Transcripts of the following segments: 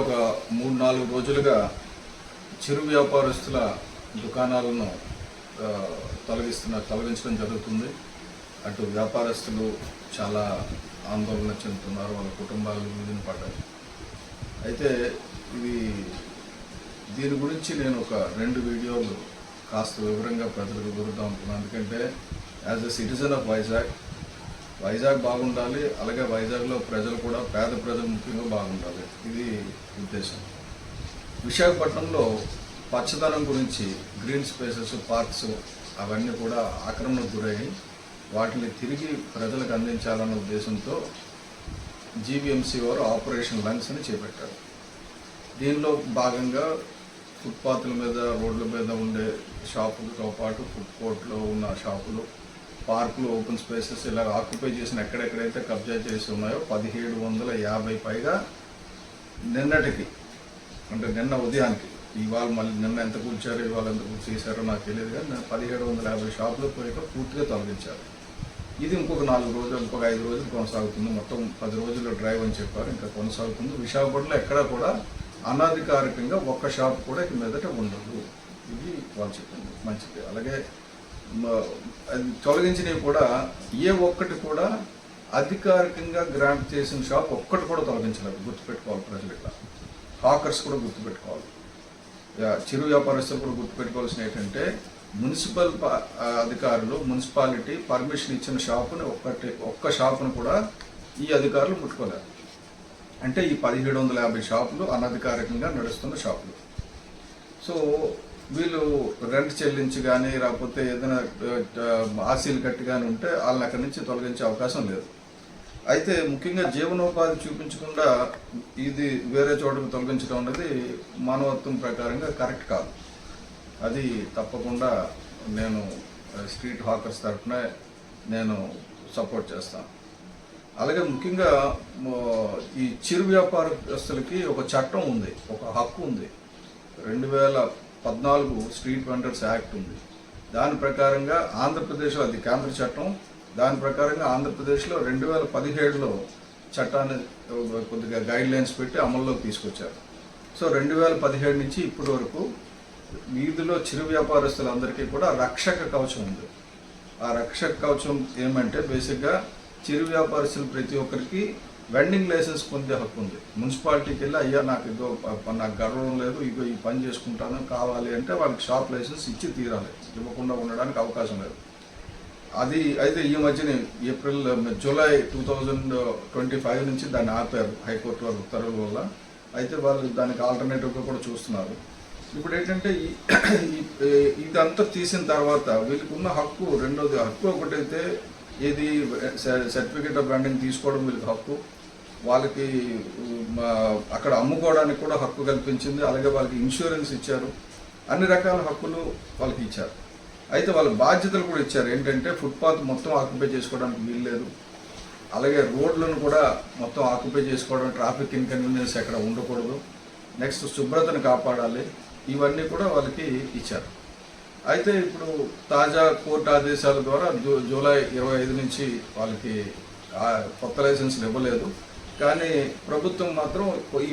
ఒక మూడు నాలుగు రోజులుగా చిరు వ్యాపారస్తుల దుకాణాలను తొలగిస్తున్న తొలగించడం జరుగుతుంది. అటు వ్యాపారస్తులు చాలా ఆందోళన చెందుతున్నారు వాళ్ళ కుటుంబాలు విధిన పడ్డాయి అయితే ఇది దీని గురించి నేను ఒక రెండు వీడియోలు కాస్త వివరంగా ప్రజలకు గురుద్దాం అనుకున్నాను. ఎందుకంటే as a citizen of Vizag Vizag బాగుండాలి అలాగే వైజాగ్లో ప్రజలు కూడా పేద ప్రజలు ముఖ్యంగా బాగుండాలి. ఇది ఉద్దేశం. విశాఖపట్నంలో పచ్చదనం గురించి గ్రీన్ స్పేసెస్ పార్క్స్ అవన్నీ కూడా ఆక్రమణకు గురయ్యి వాటిని తిరిగి ప్రజలకు అందించాలన్న ఉద్దేశంతో జీవీఎంసీ వారు ఆపరేషన్ లంగ్స్ అని చేపట్టారు. దీనిలో భాగంగా ఫుట్పాత్ల మీద రోడ్ల మీద ఉండే షాపులతో పాటు ఫుడ్ కోర్ట్లో ఉన్న షాపులు పార్కులు ఓపెన్ స్పేసెస్ ఇలా ఆక్యుపై చేసిన ఎక్కడెక్కడైతే కబ్జా చేసి ఉన్నాయో పదిహేడు వందల యాభై పైగా నిన్నటికి అంటే నిన్న ఉదయానికి. ఇవాళ మళ్ళీ నిన్న ఎంత కూర్చారో ఇవాళ ఎంత కూర్చి చేశారో నాకు తెలియదు కానీ పదిహేడు వందల యాభై షాపులు పోయాక పూర్తిగా తొలగించారు. ఇది ఇంకొక నాలుగు రోజులు ఇంకొక ఐదు రోజులు కొనసాగుతుంది. మొత్తం పది రోజులు డ్రైవ్ అని చెప్పారు ఇంకా కొనసాగుతుంది. విశాఖపట్నంలో ఎక్కడా కూడా అనధికారికంగా ఒక్క షాప్ కూడా ఇక మీదట ఉండదు. ఇది వాళ్ళు చెప్పింది. మంచిది. అలాగే తొలగించినవి కూడా ఏ ఒక్కటి కూడా అధికారికంగా గ్రాంట్ చేసిన షాప్ ఒక్కటి కూడా తొలగించలేదు. గుర్తుపెట్టుకోవాలి ప్రజలు ఇట్లా. హాకర్స్ కూడా గుర్తుపెట్టుకోవాలి. చిరు వ్యాపారస్తులు కూడా గుర్తుపెట్టుకోవాల్సిన ఏంటంటే మున్సిపల్ ప- అధికారులు మున్సిపాలిటీ పర్మిషన్ ఇచ్చిన షాపుని ఒక్కటి ఒక్క షాపును కూడా ఈ అధికారులు ముట్టుకోలేరు అంటే ఈ పదిహేడు వందల యాభై షాపులు అనధికారికంగా నడుస్తున్న షాపులు. సో వీళ్ళు రెంట్ చెల్లించి కానీ లేకపోతే ఏదైనా ఆశీలు కట్టి కానీ ఉంటే వాళ్ళని అక్కడి నుంచి తొలగించే అవకాశం లేదు. అయితే ముఖ్యంగా జీవనోపాధి చూపించకుండా ఇది వేరే చోటకు తొలగించడం అనేది మానవత్వం ప్రకారంగా కరెక్ట్ కాదు. అది తప్పకుండా నేను స్ట్రీట్ హాకర్స్ తరఫున నేను సపోర్ట్ చేస్తాను. అలాగే ముఖ్యంగా ఈ చిరు వ్యాపారస్తులకి ఒక చట్టం ఉంది ఒక హక్కు ఉంది. రెండు వేల పద్నాలుగు స్ట్రీట్ వెండర్స్ యాక్ట్ ఉంది. దాని ప్రకారంగా ఆంధ్రప్రదేశ్లో అది కేంద్ర చట్టం. దాని ప్రకారంగా ఆంధ్రప్రదేశ్లో రెండు వేల పదిహేడులో చట్టాన్ని కొద్దిగా గైడ్ లైన్స్ పెట్టి అమల్లోకి తీసుకొచ్చారు. సో రెండు వేల పదిహేడు నుంచి ఇప్పటి వరకు వీధిలో చిరు వ్యాపారస్తులందరికీ కూడా రక్షక కవచం ఉంది. ఆ రక్షక కవచం ఏమంటే బేసిక్గా చిరు వ్యాపారస్తులు ప్రతి ఒక్కరికి వెండింగ్ లైసెన్స్ పొందే హక్కు ఉంది. మున్సిపాలిటీకి వెళ్ళి అయ్యా నాకు ఇదో నాకు గర్వం లేదు ఇగో ఈ పని చేసుకుంటాను కావాలి అంటే వాళ్ళకి షాప్ లైసెన్స్ ఇచ్చి తీరాలి. ఇవ్వకుండా ఉండడానికి అవకాశం లేదు. అది అయితే ఈ మధ్యనే April July two thousand twenty five నుంచి దాన్ని ఆపారు హైకోర్టు వారి ఉత్తర్వుల వల్ల. అయితే వాళ్ళు దానికి ఆల్టర్నేటివ్గా కూడా చూస్తున్నారు. ఇప్పుడు ఏంటంటే ఇదంతా తీసిన తర్వాత వీళ్ళకి ఉన్న హక్కు రెండోది హక్కు ఒకటైతే ఏది సర్టిఫికేట్ ఆఫ్ బ్రాండింగ్ తీసుకోవడం వీళ్ళకి హక్కు. వాళ్ళకి అక్కడ అమ్ముకోవడానికి కూడా హక్కు కల్పించింది. అలాగే వాళ్ళకి ఇన్సూరెన్స్ ఇచ్చారు. అన్ని రకాల హక్కులు వాళ్ళకి ఇచ్చారు. అయితే వాళ్ళ బాధ్యతలు కూడా ఇచ్చారు. ఏంటంటే ఫుట్పాత్ మొత్తం ఆక్యుపై చేసుకోవడానికి వీలు లేదు. అలాగే రోడ్లను కూడా మొత్తం ఆక్యుపై చేసుకోవడం ట్రాఫిక్ ఇన్కన్వీనియన్స్ ఎక్కడ ఉండకూడదు. నెక్స్ట్ శుభ్రతను కాపాడాలి. ఇవన్నీ కూడా వాళ్ళకి ఇచ్చారు. అయితే ఇప్పుడు తాజా కోర్టు ఆదేశాల ద్వారా జూ జూలై ఇరవై ఐదు నుంచి వాళ్ళకి కొత్త లైసెన్స్లు ఇవ్వలేదు. కానీ ప్రభుత్వం మాత్రం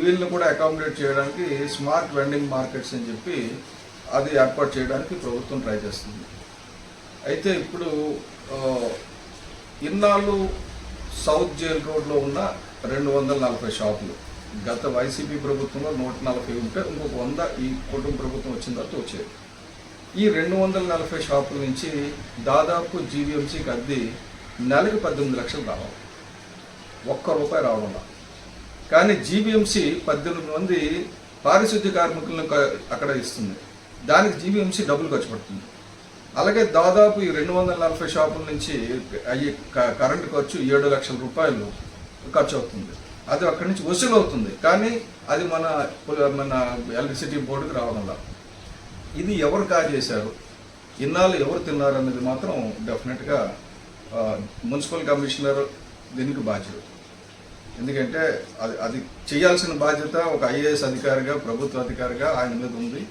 వీళ్ళని కూడా అకామిడేట్ చేయడానికి స్మార్ట్ వెండింగ్ మార్కెట్స్ అని చెప్పి అది ఏర్పాటు చేయడానికి ప్రభుత్వం ట్రై చేస్తుంది. అయితే ఇప్పుడు ఇన్నాళ్ళు సౌత్ జైల్ రోడ్లో ఉన్న రెండు వందల నలభై షాపులు గత వైసీపీ ప్రభుత్వంలో నూట నలభై ఉంటే ఇంకొక వంద ఈ కుటుంబ ప్రభుత్వం వచ్చిన తర్వాత వచ్చేది ఈ రెండు వందల నలభై షాపుల నుంచి దాదాపు జీవీఎంసీకి అద్దె నెలకు పద్దెనిమిది లక్షలు రావాలి. ఒక్క రూపాయి రావడం కానీ జీబీఎంసీ పద్దెనిమిది మంది పారిశుద్ధ్య కార్మికులను అక్కడ ఇస్తుంది. దానికి జీబీఎంసీ డబ్బులు ఖర్చు పడుతుంది. అలాగే దాదాపు ఈ రెండు వందల నలభై షాపుల నుంచి అయ్యే క- కరెంటు ఖర్చు ఏడు లక్షల రూపాయలు ఖర్చు అవుతుంది. అది అక్కడి నుంచి వసూలు అవుతుంది కానీ అది మన మన ఎలక్ట్రిసిటీ బోర్డుకి రావడం లా. ఇది ఎవరు కాజ్ చేశారు ఇన్నాళ్ళు ఎవరు తిన్నారు అనేది మాత్రం డెఫినెట్గా మున్సిపల్ కమిషనర్ దీనికి బాధ్యుడు. ఎందుకంటే అది అది చేయాల్సిన బాధ్యత ఒక ఐఏఎస్ అధికారిగా ప్రభుత్వ అధికారిగా ఆయన మీద ఉంది.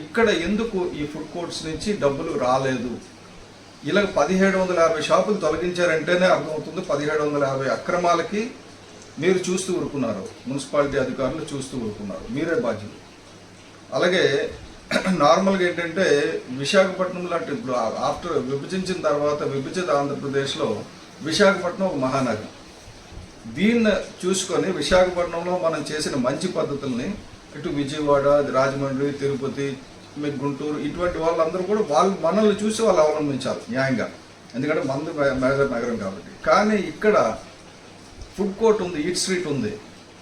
ఇక్కడ ఎందుకు ఈ ఫుడ్ కోర్ట్స్ నుంచి డబ్బులు రాలేదు? ఇలా పదిహేడు వందల యాభై షాపులు తొలగించారంటేనే అర్థమవుతుంది పదిహేడు వందల యాభై అక్రమాలకి మీరు చూస్తూ ఊరుకున్నారు మున్సిపాలిటీ అధికారులు చూస్తూ ఊరుకున్నారు మీరే బాధ్యులు. అలాగే నార్మల్గా ఏంటంటే విశాఖపట్నం లాంటి ఇప్పుడు ఆఫ్టర్ విభజించిన తర్వాత విభజిత ఆంధ్రప్రదేశ్లో విశాఖపట్నం ఒక మహానగరం. దీన్ని చూసుకొని విశాఖపట్నంలో మనం చేసిన మంచి పద్ధతుల్ని ఇటు విజయవాడ రాజమండ్రి తిరుపతి మీకు గుంటూరు ఇటువంటి వాళ్ళందరూ కూడా వాళ్ళు మనల్ని చూసి వాళ్ళు అవలంబించాలి న్యాయంగా. ఎందుకంటే మందు మేజర్ నగరం కాబట్టి. కానీ ఇక్కడ ఫుడ్ కోర్ట్ ఉంది ఈట్ స్ట్రీట్ ఉంది.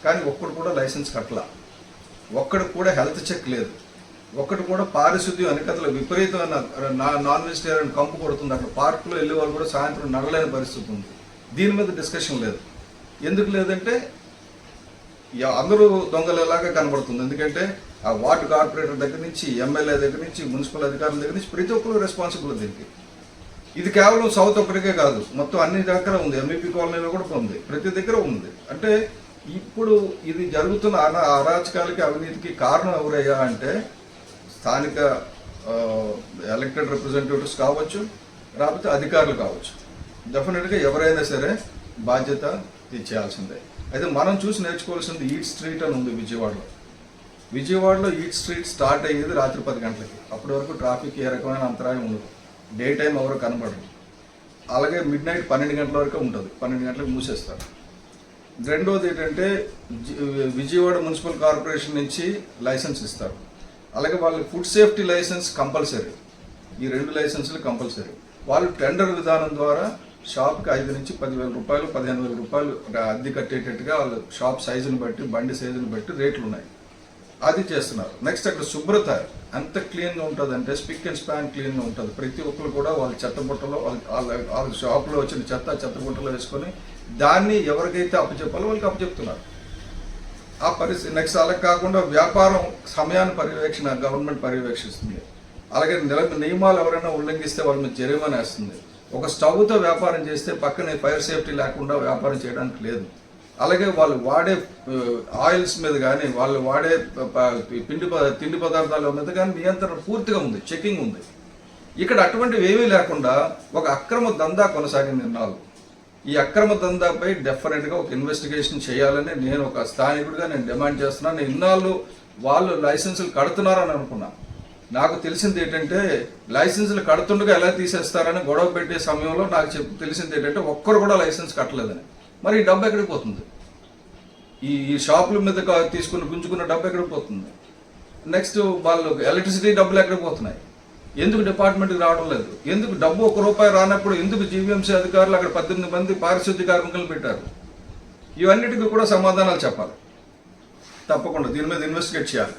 కానీ ఒక్కడు కూడా లైసెన్స్ కట్టలా. ఒక్కడికి కూడా హెల్త్ చెక్ లేదు. ఒక్కటి కూడా పారిశుద్ధ్యం వెనకతల విపరీతమైన నా- నాన్ వెజిటేరియన్ కంపు కొడుతుంది. అక్కడ పార్కులో వెళ్ళే వాళ్ళు కూడా సాయంత్రం నడలేని పరిస్థితి ఉంది. దీని మీద డిస్కషన్ లేదు. ఎందుకు లేదంటే అందరూ అందరూ దొంగలేలాగా కనబడుతుంది. ఎందుకంటే ఆ వార్డు కార్పొరేటర్ దగ్గర నుంచి ఎమ్మెల్యే దగ్గర నుంచి మున్సిపల్ అధికారుల దగ్గర నుంచి ప్రతి ఒక్కరు రెస్పాన్సిబుల్ దీనికి. ఇది కేవలం సౌత్ ఒక్కరికే కాదు. మొత్తం అన్ని దగ్గర ఉంది. ఎంఈపీ కాలనీలో కూడా ఉంది. ప్రతి దగ్గర ఉంది. అంటే ఇప్పుడు ఇది జరుగుతున్న అరాచకాలకి అవినీతికి కారణం ఎవరయ్యా అంటే స్థానిక ఎలక్టెడ్ రిప్రజెంటేటివ్స్ కావచ్చు లేకపోతే అధికారులు కావచ్చు. డెఫినెట్గా ఎవరైనా సరే బాధ్యత తీర్చేయాల్సిందే. అయితే మనం చూసి నేర్చుకోవాల్సింది ఈట్ స్ట్రీట్ అని ఉంది విజయవాడలో. విజయవాడలో ఈట్ స్ట్రీట్ స్టార్ట్ అయ్యేది రాత్రి పది గంటలకి. అప్పటి వరకు ట్రాఫిక్ ఏ రకమైన అంతరాయం ఉండదు. డే టైం ఎవరు కనబడరు. అలాగే మిడ్ నైట్ పన్నెండు గంటల వరకు ఉంటుంది. పన్నెండు గంటలకు మూసేస్తారు. రెండోది ఏంటంటే విజయవాడ మున్సిపల్ కార్పొరేషన్ నుంచి లైసెన్స్ ఇస్తారు. అలాగే వాళ్ళకి ఫుడ్ సేఫ్టీ లైసెన్స్ కంపల్సరీ ఈ రెండు లైసెన్సులు కంపల్సరీ వాళ్ళు టెండర్ విధానం ద్వారా షాప్కి ఐదు నుంచి పదివేల రూపాయలు పదిహేను వేల రూపాయలు అద్దె కట్టేటట్టుగా వాళ్ళు షాప్ సైజుని బట్టి బండి సైజుని బట్టి రేట్లు ఉన్నాయి. అది చేస్తున్నారు. నెక్స్ట్ అక్కడ శుభ్రత. ఎంత క్లీన్గా ఉంటుంది అంటే స్పిక్ అండ్ స్పాన్ క్లీన్గా ఉంటుంది. ప్రతి ఒక్కరు కూడా వాళ్ళ చెత్త బుట్టలో వాళ్ళ వాళ్ళ- షాప్లో వచ్చిన చెత్త చెత్త బుట్టలో వేసుకొని దాన్ని ఎవరికైతే అప్పచెప్పాలో వాళ్ళకి అప్పచెప్తున్నారు. ఆ పరిస్థితి నెక్స్ట్ అలా కాకుండా వ్యాపారం సమయాన్ని పర్యవేక్షణ గవర్నమెంట్ పర్యవేక్షిస్తుంది. అలాగే నిల నియమాలు ఎవరైనా ఉల్లంఘిస్తే వాళ్ళ మీద జరిమానా వేస్తుంది. ఒక స్టవ్తో వ్యాపారం చేస్తే పక్కనే ఫైర్ సేఫ్టీ లేకుండా వ్యాపారం చేయడానికి లేదు. అలాగే వాళ్ళు వాడే ఆయిల్స్ మీద కానీ వాళ్ళు వాడే పిండి తిండి పదార్థాల మీద కానీ నియంత్రణ పూర్తిగా ఉంది చెకింగ్ ఉంది. ఇక్కడ అటువంటివి ఏమీ లేకుండా ఒక అక్రమ దందా కొనసాగింది ఇన్నాళ్ళు ఈ అక్రమ దందాపై డెఫినెట్గా ఒక ఇన్వెస్టిగేషన్ చేయాలని నేను ఒక స్థానికుడిగా నేను డిమాండ్ చేస్తున్నాను నేను ఇన్నాళ్ళు వాళ్ళు లైసెన్సులు కడుతున్నారని అనుకున్నా. నాకు తెలిసింది ఏంటంటే లైసెన్సులు కడుతుండగా ఎలా తీసేస్తారని గొడవ పెట్టే సమయంలో నాకు చెప్పి తెలిసింది ఏంటంటే ఒక్కరు కూడా లైసెన్స్ కట్టలేదని. మరి ఈ డబ్బు ఎక్కడికి పోతుంది? ఈ ఈ షాపుల మీద తీసుకుని గుంజుకున్న డబ్బు ఎక్కడికి పోతుంది? నెక్స్ట్ వాళ్ళు ఎలక్ట్రిసిటీ డబ్బులు ఎక్కడికి పోతున్నాయి? ఎందుకు డిపార్ట్మెంట్కి రావడం లేదు? ఎందుకు డబ్బు ఒక రూపాయి రానప్పుడు ఎందుకు జీవీఎంసీ అధికారులు అక్కడ పద్దెనిమిది మంది పారిశుద్ధ్య కార్మికులు పెట్టారు? ఇవన్నిటికీ కూడా సమాధానాలు చెప్పాలి. తప్పకుండా దీని మీద ఇన్వెస్టిగేట్ చేయాలి.